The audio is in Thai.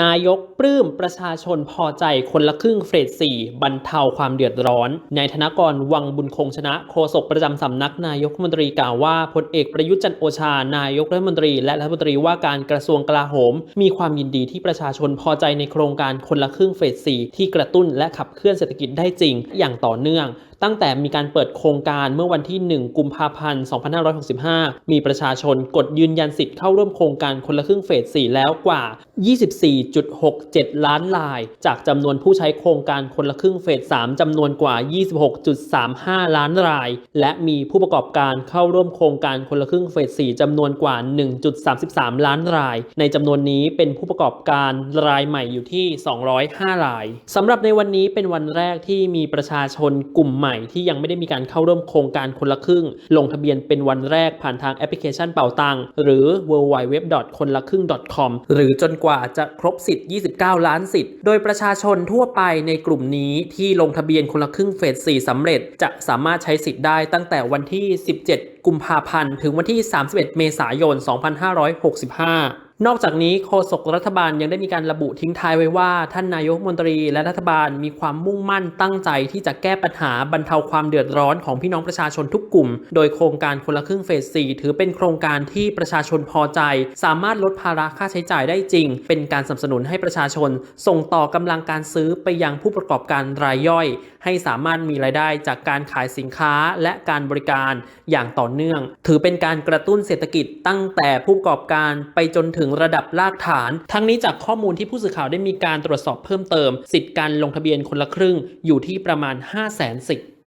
นายกปลื้มประชาชนพอใจคนละครึ่งเฟสสี่บรรเทาความเดือดร้อนนายธนกรวังบุญคงชนะโฆษกประจำสำนักนายกรัฐมนตรีกล่าวว่าพลเอกประยุทธ์จันโอชา นายกรัฐมนตรี และรัฐมนตรีว่าการกระทรวงกลาโหม มีความยินดีที่ประชาชนพอใจในโครงการคนละครึ่งเฟสสี่ที่กระตุ้นและขับเคลื่อนเศรษฐกิจได้จริง อย่างต่อเนื่อง ตั้งแต่มีการเปิดโครงการเมื่อวันที่ 1 กุมภาพันธ์ 2565 มีประชาชนกดยืนยันสิทธิ์เข้าร่วมโครงการคนละครึ่งเฟส 4 แล้วกว่า 24.67 ล้านราย จากจำนวนผู้ใช้โครงการคนละครึ่งเฟส 3 จำนวนกว่า 26.35 ล้านราย และมีผู้ประกอบการเข้าร่วมโครงการคนละครึ่งเฟส 4 จำนวนกว่า 1.33 ล้านราย ในจำนวนนี้เป็นผู้ประกอบการรายใหม่อยู่ที่ 205 รายสำหรับในวันนี้เป็นวันแรกที่มีประชาชนกลุ่มใหม่ที่ยังไม่ได้มีการเข้าร่วมโครงการคนละครึ่ง ลงทะเบียนเป็นวันแรกผ่านทางแอปพลิเคชันเป่าตังหรือ www. คนละครึ่ง .com หรือจนกว่าจะครบสิทธิ์ 29 ล้านสิทธิ์ โดยประชาชนทั่วไปในกลุ่มนี้ที่ลงทะเบียนคนละครึ่งเฟส 4สำเร็จ จะสามารถใช้สิทธิ์ได้ตั้งแต่วันที่ 17 กุมภาพันธ์ ถึงวันที่ 31 เมษายน 2565 นอกจากนี้โฆษกรัฐบาลยังได้มีการระบุทิ้งท้ายไว้ว่า ท่านนายกมนตรีและรัฐบาลมีความมุ่งมั่นตั้งใจที่จะแก้ปัญหาบรรเทาความเดือดร้อนของพี่น้องประชาชนทุกกลุ่ม โดยโครงการคนละครึ่งเฟส 4 ถือเป็นโครงการที่ประชาชนพอใจ สามารถลดภาระค่าใช้จ่ายได้จริง เป็นการสนับสนุนให้ประชาชน ส่งต่อกำลังการซื้อไปยังผู้ประกอบการรายย่อย ให้สามารถมีรายได้จากการขายสินค้าและการบริการอย่างต่อเนื่อง ถือเป็นการกระตุ้นเศรษฐกิจตั้งแต่ผู้ประกอบการไปจนถึงระดับรากฐาน ทั้งนี้จากข้อมูลที่ผู้สื่อข่าวได้มีการตรวจสอบเพิ่มเติม สิทธิ์การลงทะเบียนคนละครึ่งอยู่ที่ประมาณ 5 0 0 0 0สิทธิ์